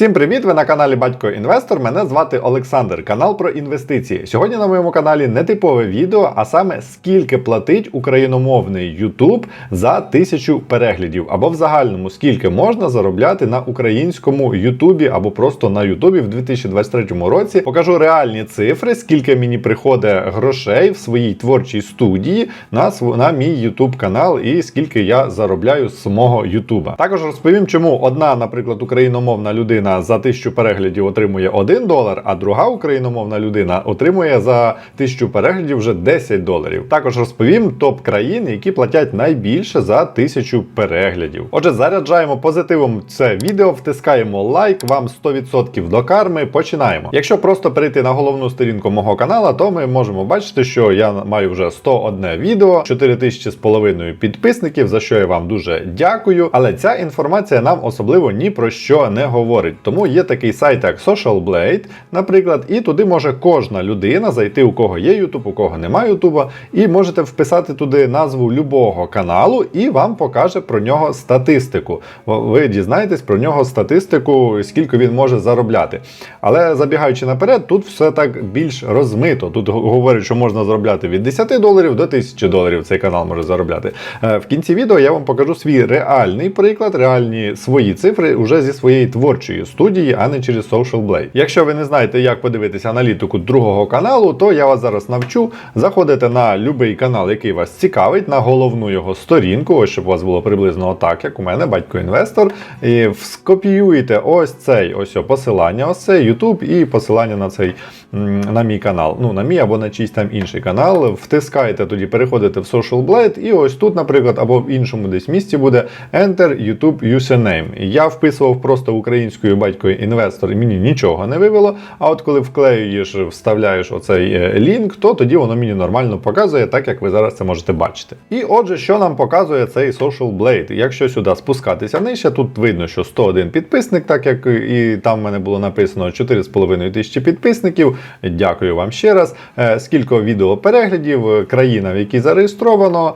Всім привіт! Ви на каналі Батько Інвестор. Мене звати Олександр, канал про інвестиції. Сьогодні на моєму каналі не типове відео, а саме скільки платить україномовний YouTube за тисячу переглядів, або в загальному скільки можна заробляти на українському Ютубі або просто на Ютубі в 2023 році. Покажу реальні цифри, скільки мені приходить грошей в своїй творчій студії на на мій YouTube канал і скільки я заробляю з самого Ютуба. Також розповім, чому одна, наприклад, україномовна людина за тисячу переглядів отримує 1 долар, а друга україномовна людина отримує за тисячу переглядів вже 10 доларів. Також розповім топ країн, які платять найбільше за тисячу переглядів. Отже, заряджаємо позитивом це відео, втискаємо лайк, вам 100% до карми. Починаємо. Якщо просто перейти на головну сторінку мого канала, то ми можемо бачити, що я маю вже 101 відео, 4000 з половиною підписників, за що я вам дуже дякую. Але ця інформація нам особливо ні про що не говорить. Тому є такий сайт, як Social Blade, наприклад, і туди може кожна людина зайти, у кого є YouTube, у кого немає YouTube, і можете вписати туди назву любого каналу, і вам покаже про нього статистику. Ви дізнаєтесь про нього статистику, скільки він може заробляти. Але забігаючи наперед, тут все так більш розмито. Тут говорять, що можна заробляти від 10 доларів до 1000 доларів. Цей канал може заробляти. Е, В кінці відео я вам покажу свій реальний приклад, реальні свої цифри уже зі своєї творчої студії, а не через Social Blade. Якщо ви не знаєте, як подивитися аналітику другого каналу, то я вас зараз навчу. Заходите на будь-який канал, який вас цікавить, на головну його сторінку, ось щоб у вас було приблизно отак, як у мене, батько інвестор. І скопіюєте ось цей ось посилання, ось цей YouTube і посилання на цей на мій канал. Ну, на мій або на чийсь там інший канал. Втискаєте тоді, переходите в Social Blade, і ось тут, наприклад, або в іншому десь місці буде Enter YouTube Username. Я вписував просто українською батькою інвестор, і мені нічого не вивело. А от коли вклеюєш, вставляєш оцей е, лінк, то тоді воно мені нормально показує, так як ви зараз це можете бачити. І отже, що нам показує цей Social Blade? Якщо сюди спускатися нижче, тут видно, що 101 підписник, так як і там в мене було написано 4,5 тисячі підписників. Дякую вам ще раз. Е, Скільки відео переглядів, е, країна, в якій зареєстровано,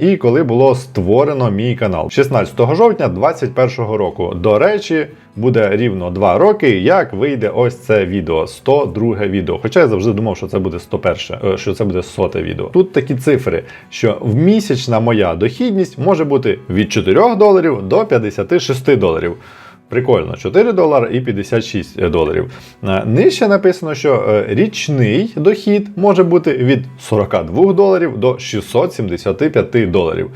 і коли було створено мій канал 16 жовтня 2021 року. До речі, буде рівно 2 роки, як вийде ось це відео, 102 відео. Хоча я завжди думав, що це буде 101, е, що це буде 100 відео. Тут такі цифри, що в місячна моя дохідність може бути від 4 доларів до 56 доларів. Прикольно, 4 долари і 56 доларів. Е, Нижче написано, що е, річний дохід може бути від 42 доларів до 675 доларів.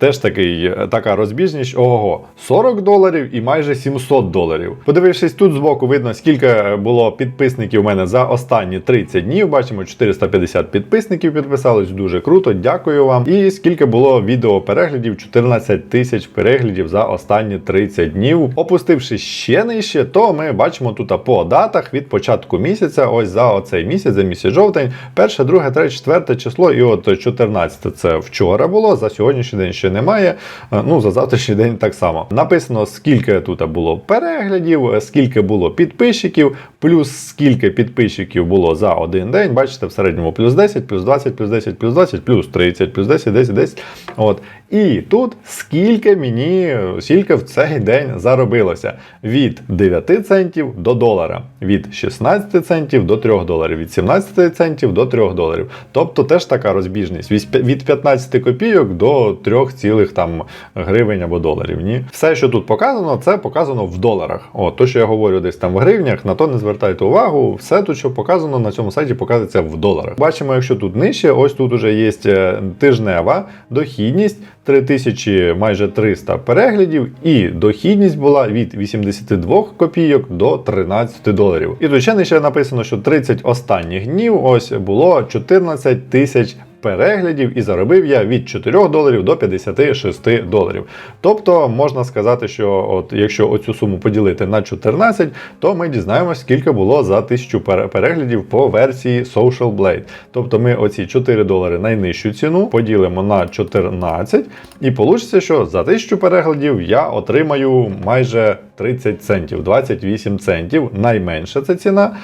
Теж такий, е, така розбіжність, ого, 40 доларів і майже 700 доларів. Подивившись тут збоку, видно, скільки е, було підписників у мене за останні 30 днів. Бачимо, 450 підписників підписалось, дуже круто, дякую вам. І скільки було відео переглядів, 14 тисяч переглядів за останні 30 днів. Опустившись ще нижче, то ми бачимо тут по датах від початку місяця, ось за оцей місяць, за місяць жовтень, перше, друге, третє, четверте число, і от 14 це вчора було, за сьогоднішній день ще немає. Е, Ну, за завтрашній день так само. Написано, скільки тут було переглядів, е, скільки було підписчиків, плюс скільки підписчиків було за один день. Бачите, в середньому плюс 10, плюс 20, плюс 10, плюс 20, плюс 30, плюс 10, 10, 10. От. І тут скільки мені, скільки в цей день заробилося. Від 9 центів до долара, від 16 центів до 3 доларів, від 17 центів до 3 доларів. Тобто теж така розбіжність. Від від 15 копійок до 3 цілих там гривень або доларів. Ні, все, що тут показано, це показано в доларах. О, то, що я говорю десь там в гривнях, на то не звертайте увагу. Все тут, що показано на цьому сайті, показується в доларах. Бачимо, якщо тут нижче, ось тут уже є е, тижнева дохідність. 3000 майже 300 переглядів, і дохідність була від 82 копійок до 13 доларів. І звичайно, ще написано, що 30 останніх днів ось було 14 тисяч переглядів, і заробив я від 4 доларів до 56 доларів. Тобто можна сказати, що от якщо оцю суму поділити на 14, то ми дізнаємося, скільки було за 1000 переглядів по версії Social Blade. Тобто ми оці 4 долари найнижчу ціну поділимо на 14, і вийде, що за 1000 переглядів я отримаю майже 30 центів, 28 центів. Найменша це ціна.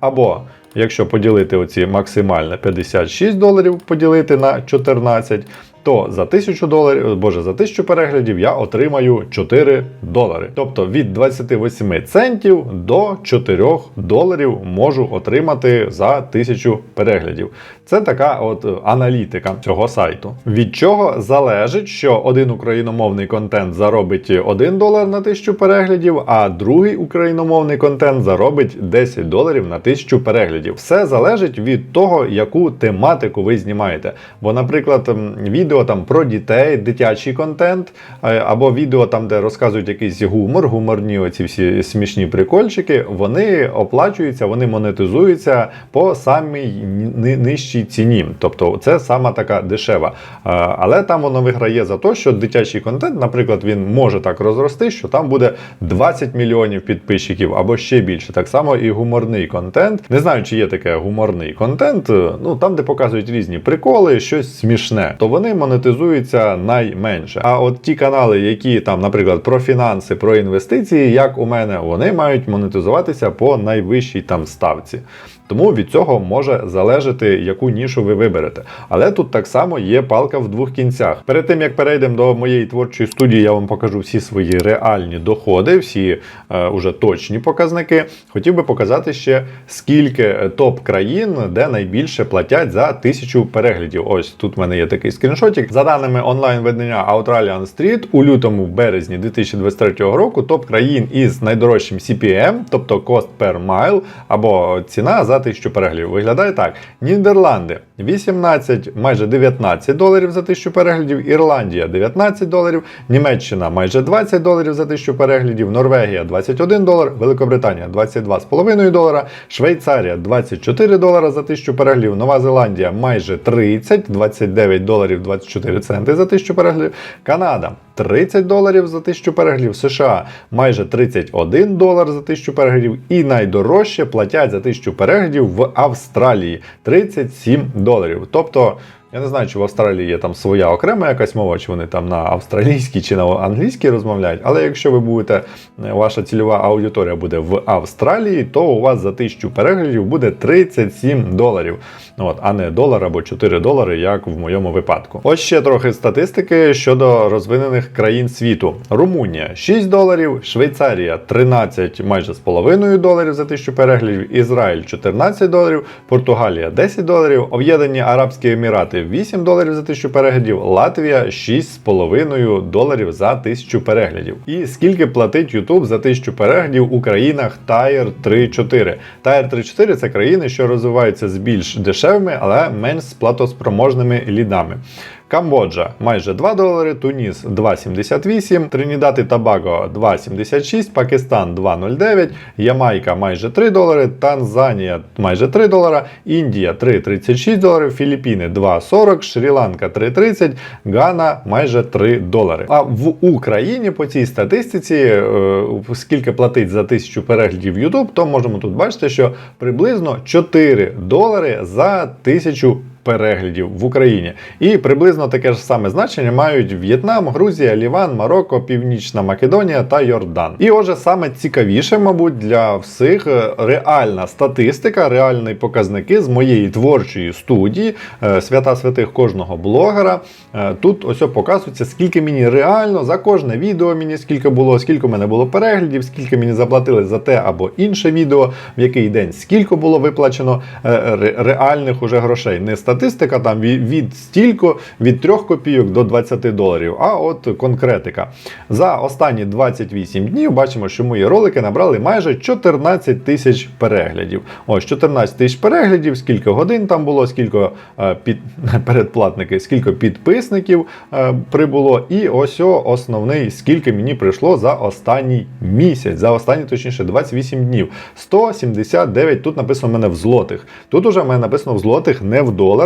Або Якщо поділити оці максимально 56 доларів, поділити на 14, то за 1000 доларів, боже, за 1000 переглядів я отримаю 4 долари. Тобто від 28 центів до 4 доларів можу отримати за 1000 переглядів. Це така от аналітика цього сайту. Від чого залежить, що один україномовний контент заробить 1 долар на 1000 переглядів, а другий україномовний контент заробить 10 доларів на 1000 переглядів. Все залежить від того, яку тематику ви знімаєте. Бо, наприклад, м, відео там про дітей, дитячий контент, е, або відео там, де розказують якийсь гумор, гуморні оці всі смішні прикольчики, вони оплачуються, вони монетизуються по самій ни- нижчій ціні. Тобто це сама така дешева. Е, Але там воно виграє за те, що дитячий контент, наприклад, він може так розрости, що там буде 20 мільйонів підписчиків або ще більше. Так само і гуморний контент. Не знаю, чи є таке гуморний контент. е, Ну там, де показують різні приколи, щось смішне, то вони монетизуються найменше. А от ті канали, які там, наприклад, про фінанси, про інвестиції, як у мене, вони мають монетизуватися по найвищій там ставці. Тому від цього може залежати, яку нішу ви виберете. Але тут так само є палка в двох кінцях. Перед тим як перейдемо до моєї творчої студії, я вам покажу всі свої реальні доходи, всі е, уже точні показники. Хотів би показати ще скільки е, топ країн, де найбільше платять за тисячу переглядів. Ось тут в мене є такий скріншотик. За даними онлайн-видання Australian Street, у лютому березні 2023 року топ країн із найдорожчим CPM, тобто Cost per Mile, або ціна за тисячу переглядів. Виглядає так: Нідерланди 18, майже 19 доларів за тисячу переглядів, Ірландія 19 доларів, Німеччина майже 20 доларів за тисячу переглядів, Норвегія 21 долар, Великобританія 22,5 долара, Швейцарія 24 долара за тисячу переглядів, Нова Зеландія майже 30, 29 доларів 24 центи за тисячу переглядів, Канада 30 доларів за тисячу переглядів, США майже 31 долар за тисячу переглядів, і найдорожче платять за тисячу переглядів в Австралії 37 доларів. Тобто. Я не знаю, чи в Австралії є там своя окрема якась мова, чи вони там на австралійській чи на англійській розмовляють. Але якщо ви будете, е, ваша цільова аудиторія буде в Австралії, то у вас за тисячу переглядів буде 37 доларів. От, а не долар або 4 долари, як в моєму випадку. Ось ще трохи статистики щодо розвинених країн світу. Румунія 6 доларів, Швейцарія 13 майже з половиною доларів за тисячу переглядів, Ізраїль 14 доларів, Португалія 10 доларів, Об'єднані Арабські Емірати 8 доларів за тисячу переглядів, Латвія 6,5 доларів за тисячу переглядів. І скільки платить YouTube за тисячу переглядів у країнах Tier 3-4? Tier 3-4 це країни, що розвиваються з більш дешевими, але менш сплатоспроможними лідами. Камбоджа майже 2 долари, Туніс 2,78, Тринідад і Табаго 2,76, Пакистан 2,09, Ямайка майже 3 долари, Танзанія майже 3 долара, Індія 3,36 доларів, Філіппіни 2,40, Шрі-Ланка 3,30, Гана майже 3 долари. А в Україні по цій статистиці, е, скільки платить за тисячу переглядів YouTube, то можемо тут бачити, що приблизно 4 долари за тисячу переглядів в Україні. І приблизно таке ж саме значення мають В'єтнам, Грузія, Ліван, Марокко, Північна Македонія та Йордан. І отже, саме цікавіше, мабуть, для всіх е, реальна статистика, реальні показники з моєї творчої студії, е, свята святих кожного блогера. Е, Тут ось показується, скільки мені реально за кожне відео мені скільки було, скільки в мене було переглядів, скільки мені заплатили за те або інше відео, в який день скільки було виплачено реальних уже грошей. Не статистика там від, від стільки, від 3 копійок до 20 доларів, а от конкретика. За останні 28 днів бачимо, що мої ролики набрали майже 14 тисяч переглядів. Ось 14 тисяч переглядів, скільки годин там було, скільки е, під, передплатники, скільки підписників е, прибуло. І ось основний, скільки мені прийшло за останній місяць, за останні, точніше, 28 днів. 179, тут написано в мене в злотих. Тут уже в мене написано в злотих, не в доларах,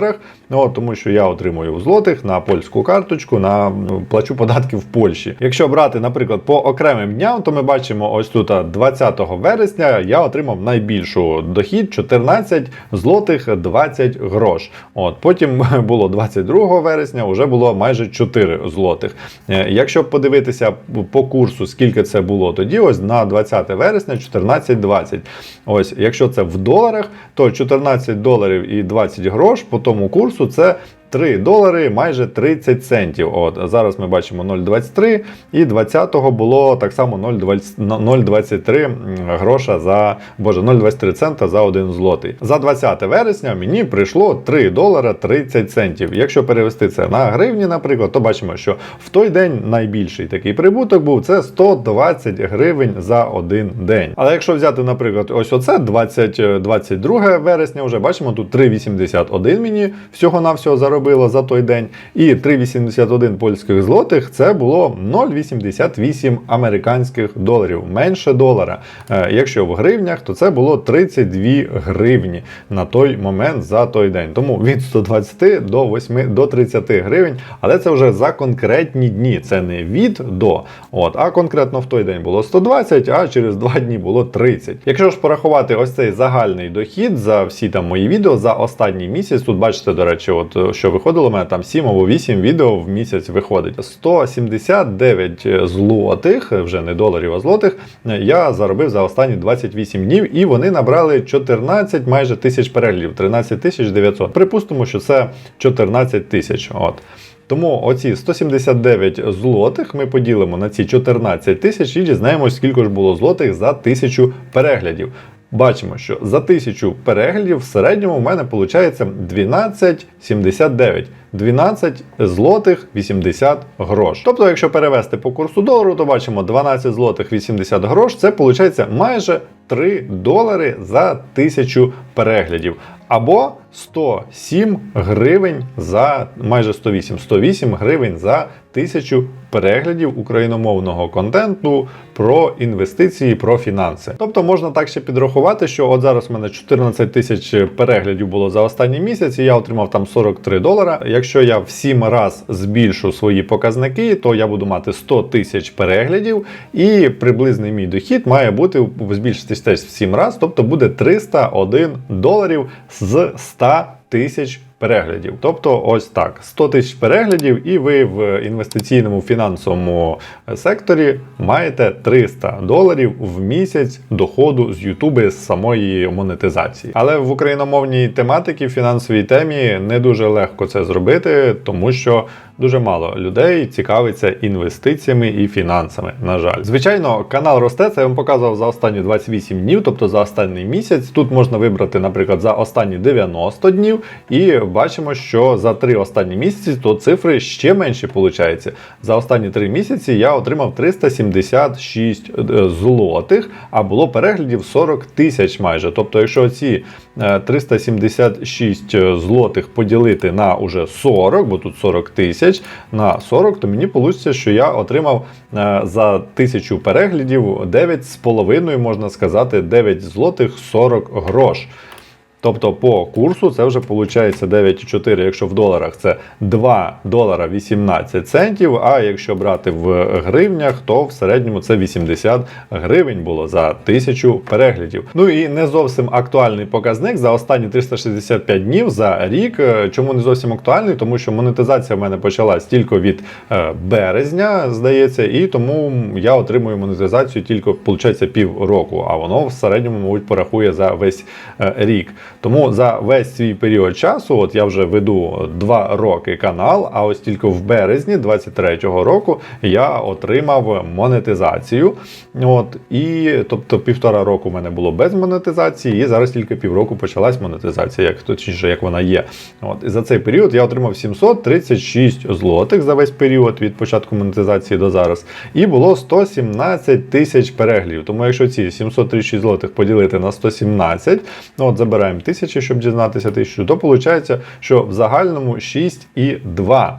ну, тому що я отримую в злотих на польську карточку, на ну, плачу податки в Польщі. Якщо брати, наприклад, по окремим дням, то ми бачимо ось тут 20 вересня я отримав найбільшу дохід 14 злотих 20 грош. От потім було 22 вересня, вже було майже 4 злотих. Е, Якщо подивитися по курсу, скільки це було тоді, ось на 20 вересня 14,20. Ось, якщо це в доларах, то 14 доларів і 20 грош по тому курсу це 3 долари майже 30 центів. От зараз ми бачимо 0,23 і 20-го було так само 0,23 гроша за боже 0,23 цента за 1 злотий. За 20 вересня мені прийшло 3 долара 30 центів. Якщо перевести це на гривні, наприклад, то бачимо, що в той день найбільший такий прибуток був це 120 гривень за один день. Але якщо взяти, наприклад, ось оце 20, 22 вересня, вже бачимо тут 3,81 мені всього-навсього заробило за той день. І 3,81 польських злотих це було 0,88 американських доларів, менше долара. Е, Якщо в гривнях, то це було 32 гривні на той момент за той день. Тому від 120 до 8 до 30 гривень, але це вже за конкретні дні. Це не від до. От, а конкретно в той день було 120, а через 2 дні було 30. Якщо ж порахувати ось цей загальний дохід за всі там мої відео за останній місяць, тут бачите, до речі, от що виходило, у мене там 7 або 8 відео в місяць виходить. 179 злотих, вже не доларів, а злотих, я заробив за останні 28 днів, і вони набрали 14 майже тисяч переглядів, 13 тисяч 900. Припустимо, що це 14 тисяч. От. Тому оці 179 злотих ми поділимо на ці 14 тисяч і дізнаємось, скільки ж було злотих за тисячу переглядів. Бачимо, що за тисячу переглядів в середньому в мене виходить 12,79. 12 злотих 80 грош. Тобто, якщо перевести по курсу долару, то бачимо 12 злотих 80 грош, це виходить майже 3 долари за тисячу переглядів. Або 107 гривень за майже 108 108 гривень за тисячу переглядів україномовного контенту про інвестиції, про фінанси. Тобто можна так ще підрахувати, що от зараз в мене 14 тисяч переглядів було за останній місяць, і я отримав там 43 долара. Якщо я в 7 раз збільшу свої показники, то я буду мати 100 тисяч переглядів, і приблизний мій дохід має бути збільшитись теж в 7 раз, тобто буде 301 доларів з 100 тисяч переглядів. Тобто, ось так: 100 тисяч переглядів, і ви в інвестиційному фінансовому секторі маєте 300 доларів в місяць доходу з Ютуби з самої монетизації. Але в україномовній тематиці, фінансовій темі не дуже легко це зробити, тому що дуже мало людей цікавиться інвестиціями і фінансами. На жаль, звичайно, канал росте. Це я вам показував за останні 28 днів, тобто за останній місяць. Тут можна вибрати, наприклад, за останні 90 днів, і бачимо, що за три останні місяці то цифри ще менші виходить. За останні три місяці я отримав 376 злотих, а було переглядів 40 тисяч майже. Тобто, якщо ці 376 злотих поділити на уже 40, бо тут 40 тисяч на 40, то мені вийде, що я отримав е, за тисячу переглядів 9,5, можна сказати, 9 злотих 40 грош. Тобто по курсу це вже виходить 9,4, якщо в доларах це 2 долара 18 центів. А якщо брати в гривнях, то в середньому це 80 гривень було за тисячу переглядів. Ну і не зовсім актуальний показник за останні 365 днів за рік. Чому не зовсім актуальний? Тому що монетизація в мене почалась тільки від е, березня, здається, і тому я отримую монетизацію тільки виходить, пів року, а воно в середньому, мабуть, порахує за весь е, рік. Тому за весь свій період часу, от я вже веду 2 роки канал, а ось тільки в березні 23-го року я отримав монетизацію. От, І тобто півтора року в мене було без монетизації, і зараз тільки півроку почалась монетизація, як точніше, як вона є. От, І за цей період я отримав 736 злотих за весь період від початку монетизації до зараз. І було 117 тисяч переглядів. Тому якщо ці 736 злотих поділити на 117, ну от забираємо тисячі, щоб дізнатися тисячу, то виходить, що в загальному 6,2.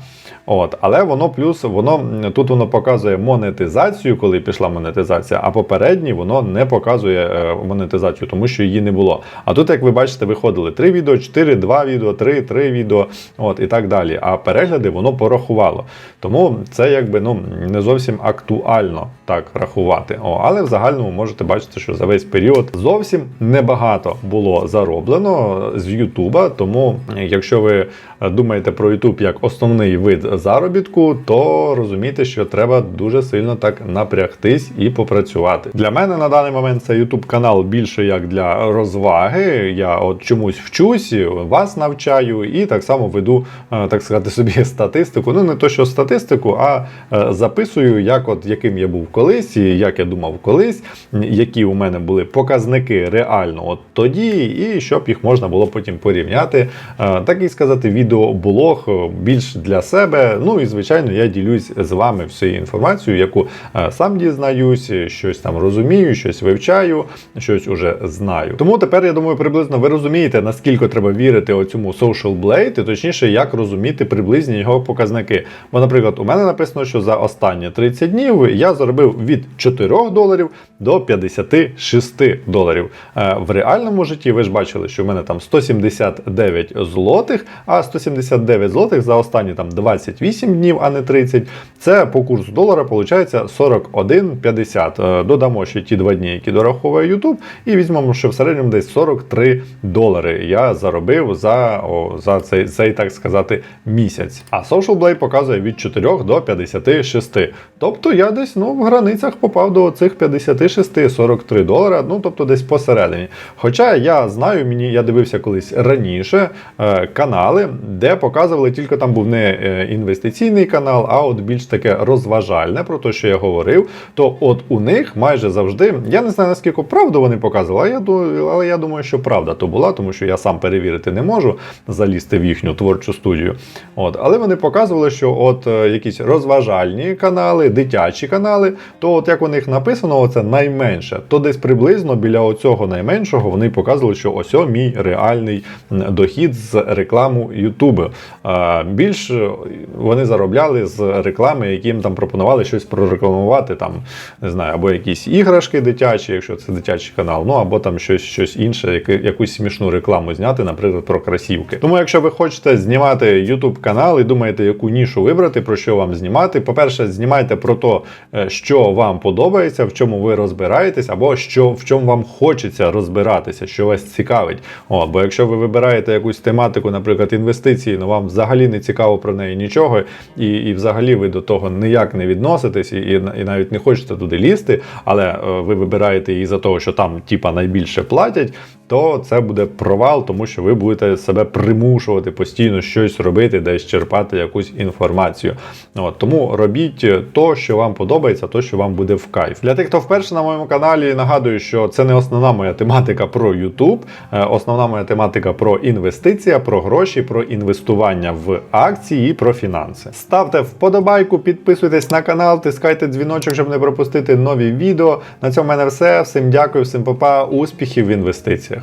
От, але воно плюс, воно тут воно показує монетизацію, коли пішла монетизація, а попередній воно не показує е, монетизацію, тому що її не було. А тут, як ви бачите, виходили 3 відео, 4, 2 відео, 3, 3 відео, от і так далі. А перегляди воно порахувало. Тому це якби ну не зовсім актуально так рахувати. О, але в загальному можете бачити, що за весь період зовсім небагато було зароблено з Ютуба. Тому, якщо ви думаєте про Ютуб як основний вид заробітку, то розумійте, що треба дуже сильно так напрягтись і попрацювати. Для мене на даний момент це YouTube канал більше як для розваги. Я от чомусь вчусь, вас навчаю і так само веду, е, так сказати, собі статистику. Ну не то, що статистику, а е, записую, як от яким я був колись, і як я думав колись, які у мене були показники реально от тоді, і щоб їх можна було потім порівняти. Е, Так і сказати, відеоблог більш для себе. Ну і звичайно, я ділюсь з вами всією інформацією, яку е, сам дізнаюсь, щось там розумію, щось вивчаю, щось уже знаю. Тому тепер я думаю, приблизно ви розумієте, наскільки треба вірити оцьому Social Blade, і точніше, як розуміти приблизні його показники. Бо, наприклад, у мене написано, що за останні 30 днів я заробив від 4 доларів до 56 доларів. Е, В реальному житті ви ж бачили, що в мене там 179 злотих, а 179 злотих за останні там 28 днів, а не 30. Це по курсу долара виходить 41,50. Е, Додамо ще ті два дні, які дораховує YouTube, і візьмемо, що в середньому десь 43 долари я заробив за, о, за цей, цей, так сказати, місяць. А Social Blade показує від 4 до 56. Тобто я десь ну, в границях попав до цих 56-43 долара, ну тобто десь посередині. Хоча я знаю, мені я дивився колись раніше е, канали, де показували тільки там був не е, інвестиційний канал, а от більш таке розважальне про те, що я говорив. То от у них майже завжди, я не знаю наскільки правду вони показували, я, але я думаю, що правда то була, тому що я сам перевірити не можу залізти в їхню творчу студію. От, але вони показували, що от е, якісь розважальні канали, дитячі канали, то от як у них написано, оце найменше, то десь приблизно біля оцього найменшого вони показували, що ось о мій реальний дохід з рекламу Ютубу. Більш е, вони заробляли з реклами, які їм там пропонували щось прорекламувати, там не знаю, або якісь іграшки дитячі, якщо це дитячий канал, ну або там щось, щось інше, якусь смішну рекламу зняти, наприклад, про красівки. Тому, якщо ви хочете знімати YouTube канал і думаєте, яку нішу вибрати, про що вам знімати, по-перше, знімайте про те, е, що вам подобається, в чому ви розбираєтесь, або що в чому вам хочеться розбиратися, що вас цікавить. О, бо якщо ви вибираєте якусь тематику, наприклад, інвестиції, ну вам взагалі не цікаво про неї нічого, і, і взагалі ви до того ніяк не відноситесь, і, і, і навіть не хочете туди лізти, але е, ви вибираєте її за того, що там типа найбільше платять, то це буде провал, тому що ви будете себе примушувати постійно щось робити, десь черпати якусь інформацію. От, тому робіть то, що вам подобається, то, що вам буде в кайф. Для тих, хто вперше на моєму каналі, нагадую, що це не основна моя тематика про YouTube. Е, Основна моя тематика про інвестиція, про гроші, про інвестування в акції і про фінанси. Ставте вподобайку, підписуйтесь на канал, тискайте дзвіночок, щоб не пропустити нові відео. На цьому в мене все. Всім дякую, всім папа, успіхів в інвестиціях.